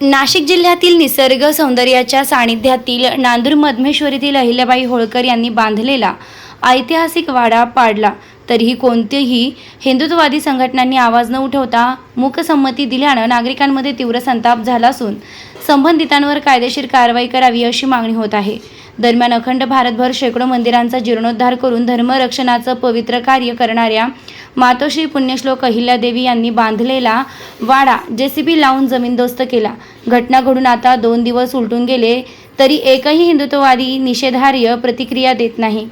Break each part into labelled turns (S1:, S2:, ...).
S1: नाशिक जिल्ह्यातील निसर्ग सौंदर्याच्या सानिध्यातील नांदूर मधमेश्वरीतील अहिल्याबाई होळकर यांनी बांधलेला ऐतिहासिक वाडा पाडला. तरीही कोणतेही हिंदुत्ववादी संघटनांनी आवाज न उठवता मूकसंमती दिल्यानं नागरिकांमध्ये तीव्र संताप झाला असून संबंधितांवर कायदेशीर कारवाई करावी अशी मागणी होत आहे. दरम्यान अखंड भारतभर शेकडो मंदिरांचा जीर्णोद्धार करून धर्मरक्षणाचं पवित्र कार्य करणाऱ्या मातोश्री पुण्यश्लोक अहिल्यादेवी यांनी बांधलेला वाडा जेसीबी लावून जमीनदोस्त केला. घटना घडून आता दोन दिवस उलटून गेले तरी एकही हिंदुत्ववादी निषेधार्य प्रतिक्रिया देत नाही.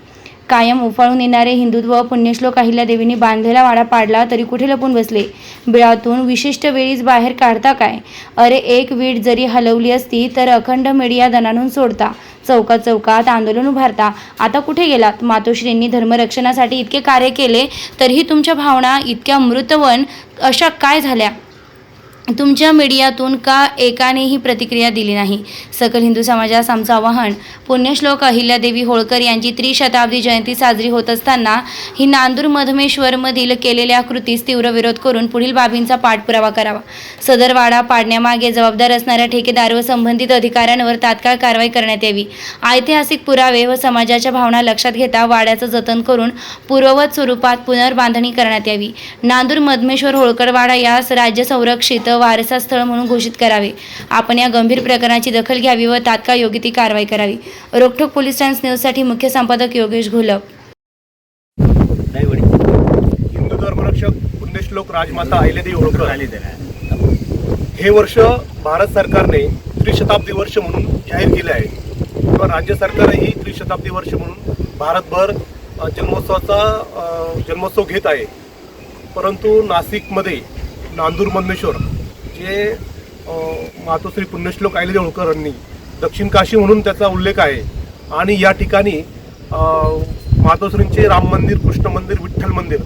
S1: कायम उफाळून येणारे हिंदुत्व पुण्यश्लोक अहिल्यादेवींनी बांधलेला वाडा पाडला तरी कुठे लपून बसले? बिळातून विशिष्ट वेळीच बाहेर काढता काय? अरे एक वीट जरी हलवली असती तर अखंड मीडिया दणानून सोडता. चौकात चौकात आंदोलन उभारता. आता कुठे गेलात? मातोश्रींनी धर्मरक्षणासाठी इतके कार्य केले तरीही तुमच्या भावना इतक्या मृतवन अशा काय झाल्या? तुमच्या मीडियातून का एकानेही प्रतिक्रिया दिली नाही? सकल हिंदू समाजास आमचं आवाहन पुण्यश्लोक अहिल्यादेवी होळकर यांची त्रिशताब्दी जयंती साजरी होत असताना ही नांदूर मधमेश्वरमधील केलेल्या कृतीस तीव्र विरोध करून पुढील बाबींचा पाठपुरावा करावा. सदर वाडा पाडण्यामागे जबाबदार असणाऱ्या ठेकेदार व संबंधित अधिकाऱ्यांवर तात्काळ कारवाई करण्यात यावी. ऐतिहासिक पुरावे व समाजाच्या भावना लक्षात घेता वाड्याचं जतन करून पूर्ववत स्वरूपात पुनर्बांधणी करण्यात यावी. नांदूर मधमेश्वर होळकर वाडा यास राज्य संरक्षित वारसा स्थळ म्हणून घोषित करावे. आपण या गंभीर प्रकरणाची दखल घ्यावी व तात्काळ योग्य ती कारवाई करावी. रोखोक पोलीस टाइम्स न्यूजसाठी मुख्य संपादक योगेश घोलप.
S2: हिंदू धर्मरक्षक पुण्यश्लोक राजमाता अहिल्यादेवी होळकर हे वर्ष भारत सरकारने त्रिशताब्दी वर्ष म्हणून जाहीर केले आहे. किंवा राज्य सरकारही त्रिशताब्दी वर्ष म्हणून भारतभर जन्मोत्सवाचा जन्मोत्सव घेत आहे. परंतु नाशिकमध्ये नांदूर मधमेश्वर जे मातोश्री पुण्यश्लोक आयले होळकरांनी दक्षिण काशी म्हणून त्याचा उल्लेख आहे. आणि या ठिकाणी मातोश्रींचे राम मंदिर कृष्ण मंदिर विठ्ठल मंदिर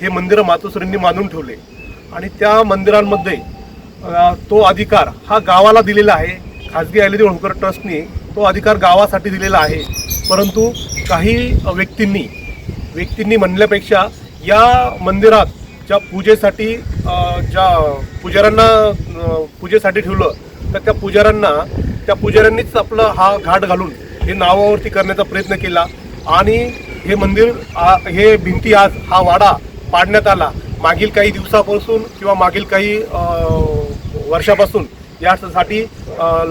S2: हे मंदिरं मातोश्रींनी मानून ठेवले. आणि त्या मंदिरांमध्ये तो अधिकार हा गावाला दिलेला आहे. खाजगी आयले होळकर ट्रस्टने तो अधिकार गावासाठी दिलेला आहे. परंतु काही व्यक्तींनी व्यक्तींनी म्हणल्यापेक्षा या मंदिरात ज्या पूजेसाठी ज्या पुजाऱ्यांना पूजेसाठी ठेवलं तर त्या पुजाऱ्यांना त्या पुजाऱ्यांनीच आपलं हा घाट घालून हे नावावरती करण्याचा प्रयत्न केला. आणि हे मंदिर हे भिंती आज हा वाडा पाडण्यात आला. मागील काही दिवसापासून किंवा मागील काही वर्षापासून यासाठी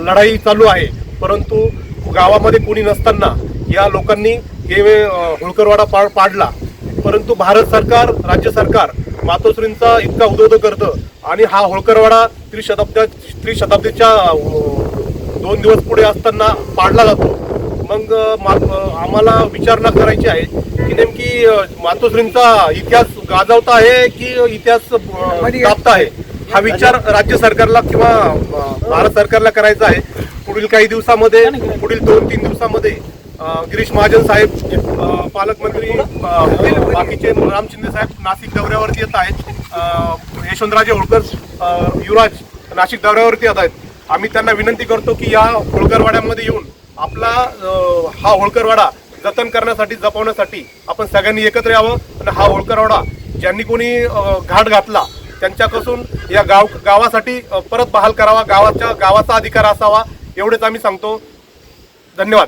S2: लढाई चालू आहे. परंतु गावामध्ये कोणी नसताना या लोकांनी हे होळकरवाडा पा पाडला. परंतु भारत सरकार राज्य सरकार मातोश्रींचा इतका उदोदो करतं आणि हा होळकरवाडा त्रिशताब्द्या त्रिशताब्दीच्या दोन दिवस पुढे असताना पाडला जातो. मग मा आम्हाला विचारणा करायची आहे की नेमकी मातोश्रींचा इतिहास गाजवता आहे की इतिहास अ, दाबता आहे? हा विचार राज्य सरकारला किंवा भारत सरकारला करायचा आहे. पुढील काही दिवसामध्ये पुढील दोन तीन दिवसामध्ये गिरीश महाजन साहेब पालकमंत्री बाकीचे राम शिंदे साहेब नाशिक दौऱ्यावरती येत आहेत. यशवंतराजे होळकर युवराज नाशिक दौऱ्यावरती येत आहेत. आम्ही त्यांना विनंती करतो की या होळकरवाड्यामध्ये येऊन आपला हा होळकरवाडा जतन करण्यासाठी जपवण्यासाठी आपण सगळ्यांनी एकत्र यावं. आणि हा होळकरवाडा ज्यांनी कोणी घाट घातला त्यांच्यापासून या गाव गावासाठी परत बहाल करावा. गावाच्या गावाचा अधिकार असावा एवढेच आम्ही सांगतो. धन्यवाद.